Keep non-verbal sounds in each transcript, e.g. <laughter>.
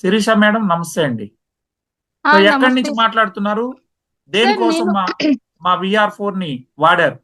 Sirisha madam నమస్తే అండి. ఎక్కడి నుంచి మాట్లాడుతున్నారు? దేనికోసం నేను- మా మా విఆర్ ఫోర్ని వాడారు?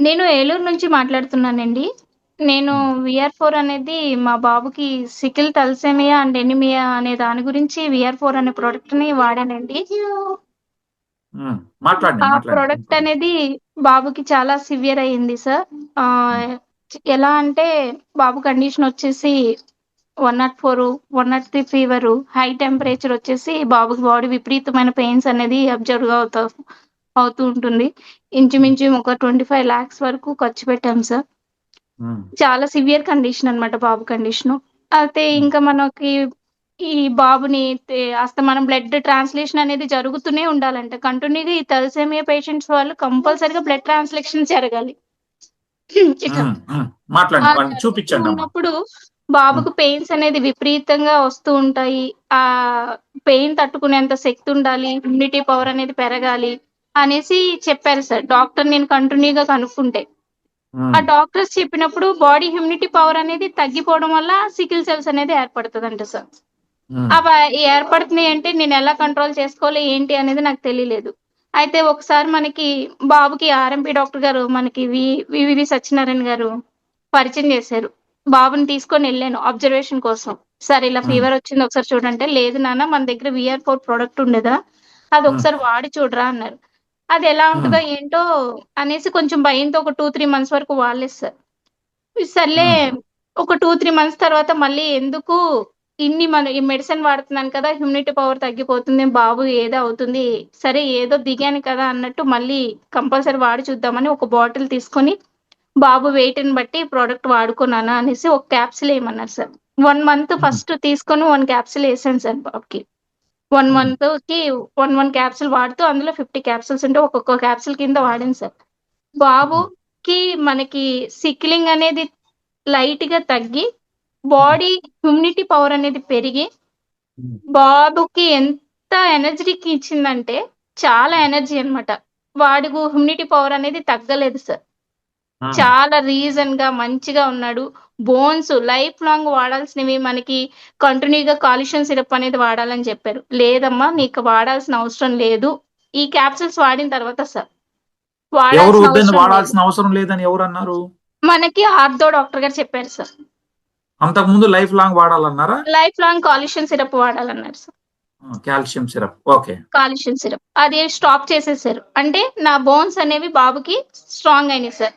నేను ఏలూరు నుంచి మాట్లాడుతున్నానండి. నేను విఆర్ ఫోర్ అనేది మా బాబుకి సికిల్ తలసేమియా అండ్ ఎనిమియా అనే దాని గురించి విఆర్ ఫోర్ అనే ప్రోడక్ట్ని వాడానండి. ఆ ప్రోడక్ట్ అనేది బాబుకి చాలా సివియర్ అయ్యింది సార్. ఎలా అంటే బాబు కండిషన్ వచ్చేసి one nought four one nought three fever high temperature వచ్చేసి బాబుకి బాడీ విపరీతమైన పెయిన్స్ అనేది అబ్జర్వ్ అవుతా అవుతూ ఉంటుంది. ఇంచుమించు ఒక ట్వంటీ ఫైవ్ లాక్స్ వరకు ఖర్చు పెట్టాం సార్. చాలా సివియర్ కండిషన్ అన్నమాట బాబు కండిషన్. అయితే ఇంకా మనకి ఈ బాబుని అస్తమానం బ్లడ్ ట్రాన్స్లేషన్ అనేది జరుగుతూనే ఉండాలంట. కంటిన్యూగా ఈ తలసేమియా పేషెంట్స్ వాళ్ళు కంపల్సరీగా బ్లడ్ ట్రాన్స్లేషన్ జరగాలి. చూపించండి ఉన్నప్పుడు బాబుకు పెయిన్స్ అనేది విపరీతంగా వస్తూ ఉంటాయి. ఆ పెయిన్ తట్టుకునేంత శక్తి ఉండాలి ఇమ్యూనిటీ పవర్ అనేది పెరగాలి అనేసి చెప్పారు సార్. డాక్టర్ నేను కంటిన్యూగా కనుక్కుంటే. ఆ డాక్టర్స్ చెప్పినప్పుడు బాడీ ఇమ్యూనిటీ పవర్ అనేది తగ్గిపోవడం వల్ల సికిల్ సెల్స్ అనేది ఏర్పడుతుందంట సార్. అవి ఏర్పడుతున్నాయి అంటే నేను ఎలా కంట్రోల్ చేసుకోవాలి ఏంటి అనేది నాకు తెలియలేదు. అయితే ఒకసారి మనకి బాబుకి ఆర్ఎంపీ డాక్టర్ గారు మనకి వి వివి సత్యనారాయణ గారు పరిచయం చేశారు. బాబుని తీసుకొని వెళ్ళాను అబ్జర్వేషన్ కోసం. సరే ఇలా. ఫీవర్ వచ్చింది ఒకసారి చూడంటే లేదు నాన్న మన దగ్గర విఆర్ ఫోర్ ప్రోడక్ట్ ఉండేదా? అది. ఒకసారి వాడి చూడరా అన్నారు. అది ఎలా ఉంటుందో ఏంటో అనేసి కొంచెం భయంతో ఒక టూ త్రీ మంత్స్ వరకు వాడలేదు సార్. సర్లే ఒక టూ త్రీ మంత్స్ తర్వాత మళ్ళీ ఎందుకు ఇన్ని మన ఈ మెడిసిన్ వాడుతున్నాను కదా ఇమ్యూనిటీ పవర్ తగ్గిపోతుంది బాబు ఏదో అవుతుంది సరే ఏదో దిగాను కదా అన్నట్టు మళ్ళీ కంపల్సరీ వాడి చూద్దామని ఒక బాటిల్ తీసుకొని బాబు weight ని బట్టి ప్రోడక్ట్ వాడుకున్నానా అనేసి ఒక క్యాప్సిల్ వేయమన్నారు సార్. వన్ మంత్ ఫస్ట్ తీసుకొని వన్ క్యాప్సిల్ వేసాను సార్ బాబుకి. One Hmm. మంత్కి వన్ వన్ క్యాప్సిల్ వాడుతూ అందులో ఫిఫ్టీ క్యాప్సిల్స్ ఉంటే ఒక్కొక్క క్యాప్సిల్ కింద వాడాను సార్. బాబుకి మనకి సిక్లింగ్ అనేది లైట్గా తగ్గి బాడీ ఇమ్యూనిటీ పవర్ అనేది పెరిగి ఉమ్, బాబుకి ఎంత ఎనర్జీకి ఇచ్చిందంటే చాలా ఎనర్జీ అన్నమాట. వాడికి ఇమ్యూనిటీ పవర్ అనేది తగ్గలేదు సార్. చాలా రీజన్గా మంచిగా ఉన్నాడు. బోన్స్ లైఫ్ లాంగ్ వాడాల్సినవి మనకి కంటిన్యూగా కాల్షియం సిరప్ అనేది వాడాలని చెప్పారు. లేదమ్మా నీకు వాడాల్సిన అవసరం లేదు. ఈ క్యాప్సిల్స్ వాడిన తర్వాత సార్. వాడాల్సిన అవసరం లేదు. వాడాల్సిన అవసరం లేదని ఎవరు అన్నారు? మనకి ఆర్థో డాక్టర్ గారు చెప్పారు సార్. అంతకు ముందు లైఫ్ లాంగ్ వాడాలన్నారా? Life long calcium syrup వాడాలన్నారు sir. Calcium syrup. Okay. Calcium syrup. అది స్టాప్ చేసేసారు. అంటే నా బోన్స్ అనేవి బాబుకి స్ట్రాంగ్ అయినాయి సార్.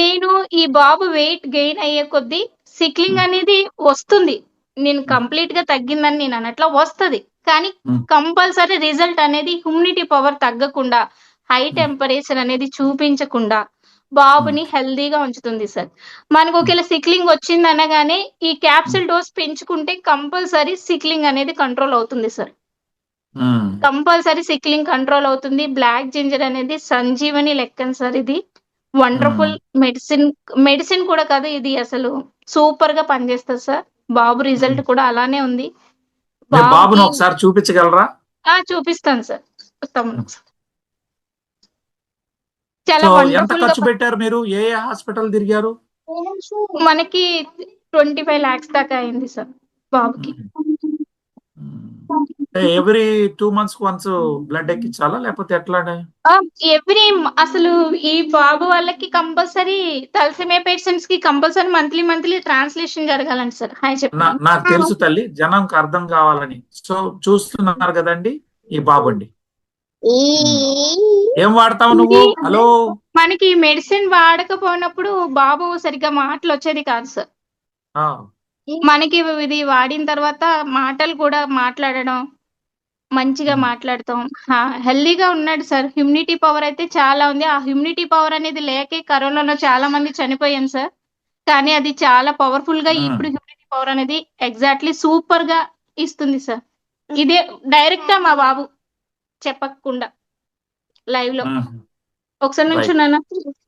నేను ఈ బాబు వెయిట్ గెయిన్ అయ్యే కొద్దీ సిక్లింగ్ అనేది వస్తుంది. నేను కంప్లీట్గా తగ్గిందని నేను అన్నట్లా వస్తది. కానీ Hmm. కంపల్సరీ రిజల్ట్ అనేది హ్యూమిడిటీ పవర్ తగ్గకుండా హై టెంపరేచర్ అనేది చూపించకుండా బాబుని హెల్దీగా ఉంచుతుంది సార్. మనకు ఒకవేళ సిక్లింగ్ వచ్చింది అనగానే ఈ క్యాప్సిల్ డోస్ పెంచుకుంటే కంపల్సరీ సిక్లింగ్ అనేది కంట్రోల్ అవుతుంది సార్. కంపల్సరీ సిక్లింగ్ కంట్రోల్ అవుతుంది. బ్లాక్ జింజర్ అనేది సంజీవని లెక్కన సార్ ఇది. వండర్ఫుల్ మెడిసిన్ మెడిసిన్ కూడా కాదు ఇది అసలు సూపర్గా పనిచేస్తుంది సార్. బాబు రిజల్ట్ కూడా అలానే ఉంది. బాబును ఒకసారి చూపించగలరా? ఆ, చూపిస్తాను సార్. వస్తాము ఒకసారి. చాలా ఎంత ఖర్చు పెట్టారు మీరు? ఏ ఏ హాస్పిటల్ తిరిగారు? మనకి ట్వంటీ ఫైవ్ లాక్స్ దాకా అయింది సార్ బాబుకి. Every two months once blood ఎక్కించాలా? లేకపోతే ఎట్లా ఎవ్రీ అసలు ఈ బాబు వాళ్ళకి కంపల్సరీ తలసిమే పేషెంట్స్కి కంపల్సరీ మంత్లీ మంత్లీ ట్రాన్స్లేషన్ జరగాలండి సార్. హాయ్ నా- చెప్పండి నాకు తెలుసు తల్లి జనంకి అర్థం కావాలని. సో చూస్తున్నారు కదండి ఈ బాబు అండి ఏం వాడతావు నువ్వు? హలో? మనకి మెడిసిన్ వాడకపోయినప్పుడు బాబు సరిగ్గా మాటలు వచ్చేది కాదు సార్. ఆ, మనకి ఇది వాడిన తర్వాత మాటలు కూడా మాట్లాడడం మంచిగా. మాట్లాడతాం. హెల్దీగా ఉన్నాడు సార్. హ్యూమినిటీ పవర్ అయితే చాలా ఉంది. ఆ హ్యూమినిటీ పవర్ అనేది లేకే కరోనాలో చాలా మంది చనిపోయాం సార్. కానీ అది చాలా పవర్ఫుల్గా. ఇప్పుడు హ్యూమినిటీ పవర్ అనేది ఎగ్జాక్ట్లీ సూపర్గా ఇస్తుంది సార్. ఇదే డైరెక్ట్గా మా బాబు చెప్పకుండా లైవ్లో. ఒకసారి. నుంచున్నాను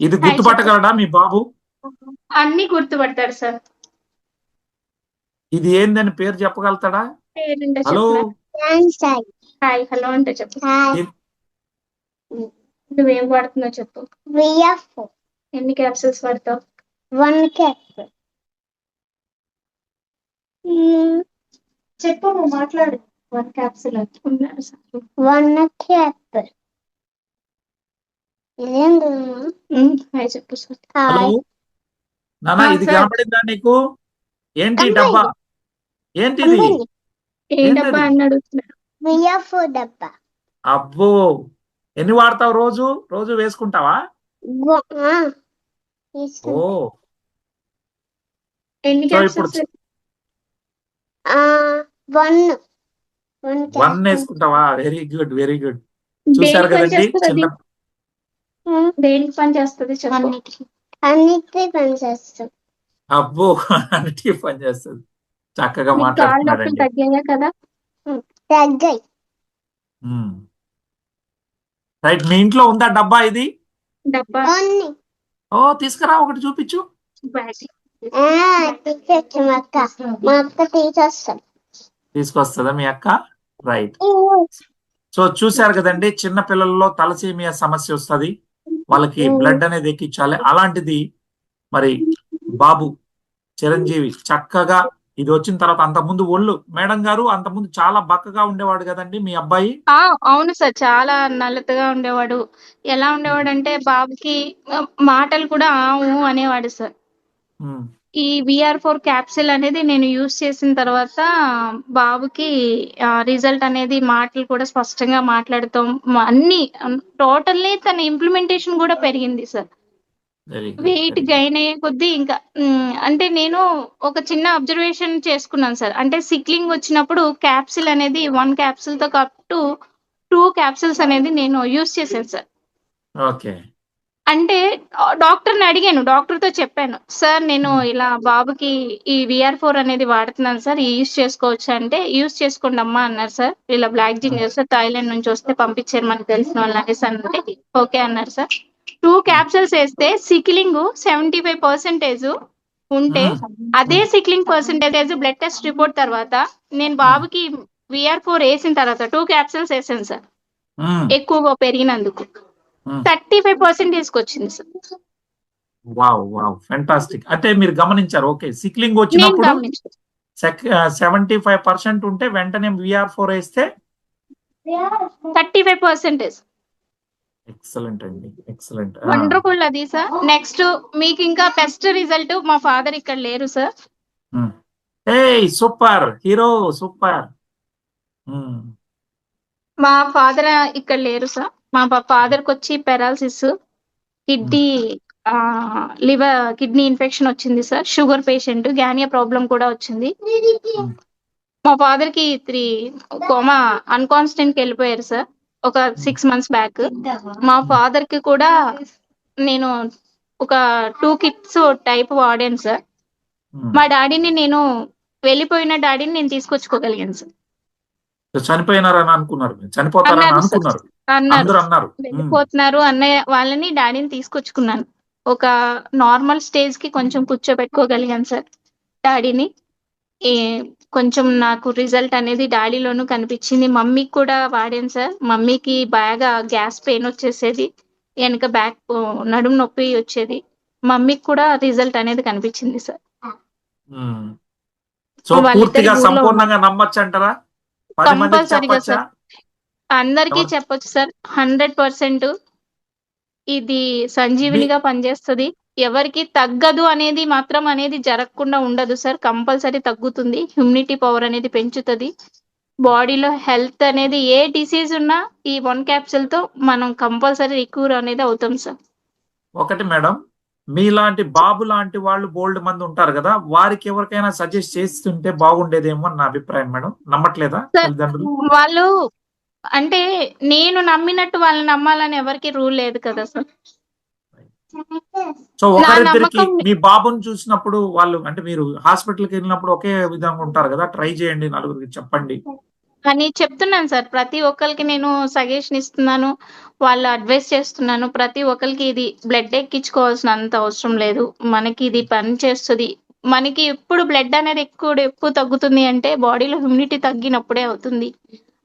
ఇది గుర్తుపట్టగలడా మీ బాబు? అన్ని గుర్తుపడతాడు సార్. ఇది ఏందని పేరు చెప్పగలుగుతాడా? హలో? హాయ్ హలో అంటే చెప్పు. నువ్వేం వాడుతున్నావు చెప్పు. VF ఎన్ని క్యాప్సిల్స్ వాడతావు? One cap. Mm, చెప్పు నువ్వు మాట్లాడు. వన్ క్యాప్సిల్ వన్ క్యాప్ ఇదేంటి హాయ్ చెప్పు సార్ హాయ్ నానా ఆ, ఇది సార్. కనపడిందా నీకు? ఏంటి. డబ్బా? ఏంటిది? ఏంటబ్బా ఏంటది? అని డబ్బా అబ్బో! ఎన్ని వాడతావు రోజు? రోజు వేసుకుంటావా? ఓ! One. వేసుకుంటావా? Very good very good. పని కదండి? చిన్న దేనికి పని చేస్తుంది అబ్బో! అన్నిటికీ పని చేస్తుంది. <laughs> చక్కగా తగ్గాయా కదా? తగ్గాయి రైట్ మీ ఇంట్లో ఉందా డబ్బా ఇది? డబ్బా. ఓ తీసుకురా ఒకటి చూపించు. తీసుకొస్తుందా మీ అక్క? రైట్. సో చూశారు కదండి చిన్న పిల్లల్లో తలసేమియా సమస్య వస్తుంది. వాళ్ళకి బ్లడ్ అనేది ఎక్కించాలి. అలాంటిది మరి బాబు చిరంజీవి చక్కగా ఇది వచ్చిన తర్వాత అంతకుముందు ఒళ్ళు మేడం గారు అంతకుముందు చాలా బక్కగా ఉండేవాడు కదండి మీ అబ్బాయి? అవును సార్ చాలా నల్లతగా ఉండేవాడు. ఎలా ఉండేవాడు అంటే బాబుకి మాటలు కూడా ఆ ఊ అనేవాడు సార్. ఈ విఆర్ ఫోర్ క్యాప్సిల్ అనేది నేను యూస్ చేసిన తర్వాత బాబుకి రిజల్ట్ అనేది మాటలు కూడా స్పష్టంగా మాట్లాడతాం అన్ని టోటల్లీ తన ఇంప్లిమెంటేషన్ కూడా పెరిగింది సార్. వెయిట్. గైన్ అయ్యే కొద్దీ ఇంకా అంటే నేను ఒక చిన్న అబ్జర్వేషన్ చేసుకున్నాను సార్. అంటే సిక్లింగ్ వచ్చినప్పుడు క్యాప్సిల్ అనేది వన్ క్యాప్సిల్తో కప్టు టూ క్యాప్సిల్స్ అనేది నేను యూస్ చేశాను సార్. ఓకే. అంటే డాక్టర్ని అడిగాను డాక్టర్తో చెప్పాను సార్ నేను ఇలా బాబుకి ఈ విఆర్ ఫోర్ అనేది వాడుతున్నాను సార్ యూస్ చేసుకోవచ్చు అంటే యూస్ చేసుకోండి అమ్మా అన్నారు సార్. ఇలా బ్లాక్ జింజర్ సార్ థాయిలాండ్ నుంచి వస్తే పంపించారు మనకు తెలిసిన వాళ్ళు అనేసి అంటే ఓకే అన్నారు సార్. టూ క్యాప్సూల్స్ వేస్తే సిక్లింగ్ సెవెంటీ ఫైవ్ పర్సెంటేజ్ ఉంటే అదే sickling percentage blood test report తర్వాత నేను బాబుకి విఆర్ ఫోర్ వేసిన తర్వాత టూ క్యాప్సూల్స్ వేసాను సార్. ఎక్కువగా పెరిగినందుకు. థర్టీ ఫైవ్ పర్సెంటేజ్ వచ్చింది సార్. వావ్ వావ్ ఫెంటాస్టిక్ అంటే మీరు గమనించారు ఓకే సిక్లింగ్ వచ్చినప్పుడు సెవెంటీ ఫైవ్ పర్సెంట్ ఉంటే వెంటనే విఆర్ ఫోర్ వేస్తే థర్టీ ఫైవ్ పర్సెంటేజ్. ఎక్సలెంట్ అండి. ఎక్సలెంట్ వండర్ఫుల్ అది సార్ నెక్స్ట్ మీకు ఇంకా బెస్ట్ రిజల్ట్ మా ఫాదర్ ఇక్కడ లేరు sir a super hero super మా ఫాదర్ ఇక్కడ లేరు సార్ మా ఫాదర్కి వచ్చి paralysis kidney liver kidney infection వచ్చింది సార్ షుగర్ పేషెంట్ గ్యానియా ప్రాబ్లం కూడా వచ్చింది. మా ఫాదర్కి త్రీ కోమా అన్కాన్స్టెంట్కి వెళ్ళిపోయారు సార్ ఒక సిక్స్ మంత్స్ బ్యాక్ మా ఫాదర్కి కూడా నేను ఒక టూ కిట్స్ టైప్ వాడాను సార్ మా డాడీని నేను వెళ్ళిపోయిన డాడీని నేను తీసుకొచ్చుకోగలిగాను సార్ చనిపోయినారని అనుకున్నారు మీరు. చనిపోతారని అన్నారు. అనుకున్నారు. అన్నారు. ఉమ్, వెళ్ళిపోతున్నారు అన్నయ్య వాళ్ళని డాడీని తీసుకొచ్చుకున్నాను. ఒక నార్మల్ స్టేజ్కి కొంచెం కూర్చోబెట్టుకోగలిగాను సార్ డాడీని కొంచెం నాకు రిజల్ట్ అనేది డాడీలోనూ కనిపించింది. మమ్మీకి కూడా వాడాను సార్. మమ్మీకి బాగా గ్యాస్ పెయిన్ వచ్చేసేది. వెనక బ్యాక్ నడుము నొప్పి వచ్చేది. మమ్మీకి కూడా రిజల్ట్ అనేది కనిపించింది సార్. సో పూర్తిగా సంపూర్ణంగా నమ్మొచ్చు అంటారా? కంపల్సరిగా సార్. అందరికీ? చెప్పొచ్చు? సార్. హండ్రెడ్ పర్సెంట్ ఇది సంజీవినిగా పనిచేస్తుంది. ఎవరికి తగ్గదు అనేది మాత్రం అనేది జరగకుండా ఉండదు సార్. కంపల్సరీ తగ్గుతుంది. హ్యూమినిటీ పవర్ అనేది పెంచుతుంది. బాడీలో హెల్త్ అనేది ఏ డిసీజ్ ఉన్నా ఈ వన్ క్యాప్సూల్తో మనం కంపల్సరీ రికవర్ అనేది అవుతాం సార్. ఒకటి మేడం మీలాంటి బాబు లాంటి వాళ్ళు బోల్డ్ మంది ఉంటారు కదా వారికి ఎవరికైనా సజెస్ట్ చేస్తుంటే బాగుండేదేమో అని నా అభిప్రాయం మేడం. నమ్మట్లేదా వాళ్ళు అంటే నేను నమ్మినట్టు వాళ్ళని నమ్మాలని ఎవరికి రూల్ లేదు కదా సార్. సో ఒకరిద్దరికి మీ బాబుని చూసినప్పుడు వాళ్ళు అంటే మీరు హాస్పిటల్కి వెళ్ళినప్పుడు ఒకే విధంగా ఉంటారు కదా? ట్రై చేయండి నలుగురికి చెప్పండి. అని చెప్తున్నాను సార్ ప్రతి ఒక్కరికి నేను సజెషన్ ఇస్తున్నాను వాళ్ళు అడ్వైస్ చేస్తున్నాను. ప్రతి ఒక్కరికి ఇది బ్లడ్ ఎక్కించుకోవాల్సిన అంత అవసరం లేదు. మనకి ఇది పని చేస్తుంది. మనకి ఎప్పుడు బ్లడ్ అనేది ఎక్కువ ఎక్కువ తగ్గుతుంది అంటే బాడీలో హ్యూమిడిటీ తగ్గినప్పుడే అవుతుంది.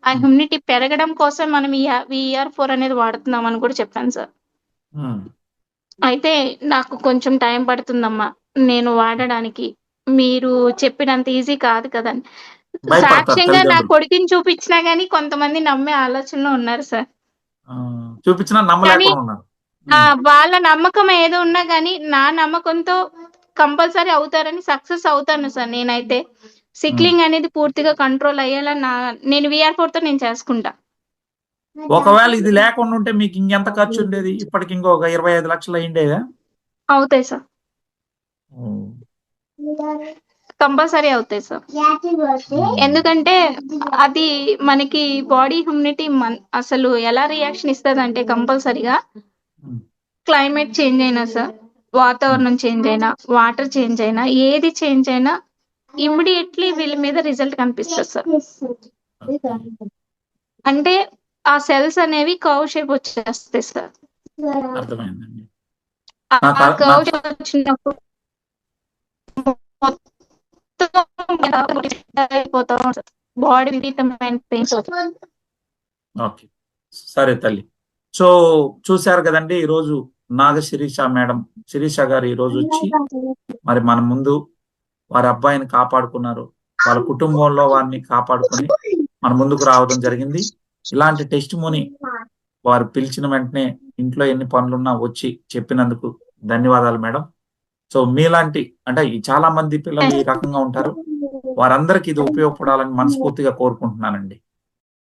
ఆ హ్యూమిడిటీ పెరగడం కోసం మనం ఈ విఆర్ ఫోర్ అనేది వాడుతున్నాం అని కూడా చెప్పాను సార్. ఉమ్. అయితే నాకు కొంచెం టైం పడుతుందమ్మా. నేను వాడడానికి. మీరు చెప్పినంత ఈజీ కాదు కదండి సాక్ష్యంగా నా కొడుకుని చూపించినా గానీ కొంతమంది నమ్మే ఆలోచనలో ఉన్నారు సార్. చూపించినా వాళ్ళ నమ్మకం ఏదో ఉన్నా గానీ నా నమ్మకంతో కంపల్సరీ అవుతారని సక్సెస్ అవుతాను సార్ నేనైతే. సిక్లింగ్ అనేది పూర్తిగా కంట్రోల్ అయ్యేలా నా నేను విఆర్ ఫోర్తో నేను చేసుకుంటా. ఒకవేళ ఇది లేకుండా ఉంటే మీకు ఇంకెంత ఖర్చు ఉండేది? ఇప్పటికి ఇంకొక ఇరవై ఐదు లక్షలు అయిండేదా అవుతాయి సార్. కంపల్సరీ అవుతాయి సార్. ఎందుకంటే అది మనకి బాడీ హ్యూమిడిటీ అసలు ఎలా రియాక్షన్ ఇస్తుంది అంటే కంపల్సరీగా క్లైమేట్ చేంజ్ అయినా సార్. వాతావరణం చేంజ్ అయినా వాటర్ చేంజ్ అయినా ఏది చేంజ్ అయినా ఇమ్మీడియట్లీ వీళ్ళ మీద రిజల్ట్ కనిపిస్తుంది సార్. అంటే ఆ సెల్స్ అనేవి కర్వ్ షేప్ వచ్చేస్తాయి సార్. అర్థమైందండి. ఆ నాకు అర్- కర్వ్ నాకు- షేప్ వచ్చినప్పుడు మొత్తం అయిపోతాం బాడీ విపరీతమైన పెయిన్స్ ఓకే. సరే తల్లి. సో చూశారు కదండి ఈరోజు నాగ శిరీష మేడం శిరీష గారు ఈ రోజు వచ్చి మరి మన ముందు వారి అబ్బాయిని కాపాడుకున్నారు. వాళ్ళ కుటుంబంలో వారిని కాపాడుకొని మన ముందుకు రావడం జరిగింది. ఇలాంటి టెస్ట్ మోని వారు పిలిచిన వెంటనే ఇంట్లో ఎన్ని పనులున్నా వచ్చి చెప్పినందుకు ధన్యవాదాలు మేడం. సో మీలాంటి అంటే ఈ చాలా మంది పిల్లలు ఈ రకంగా ఉంటారు. వారందరికీ ఇది ఉపయోగపడాలని మనస్ఫూర్తిగా కోరుకుంటున్నానండి.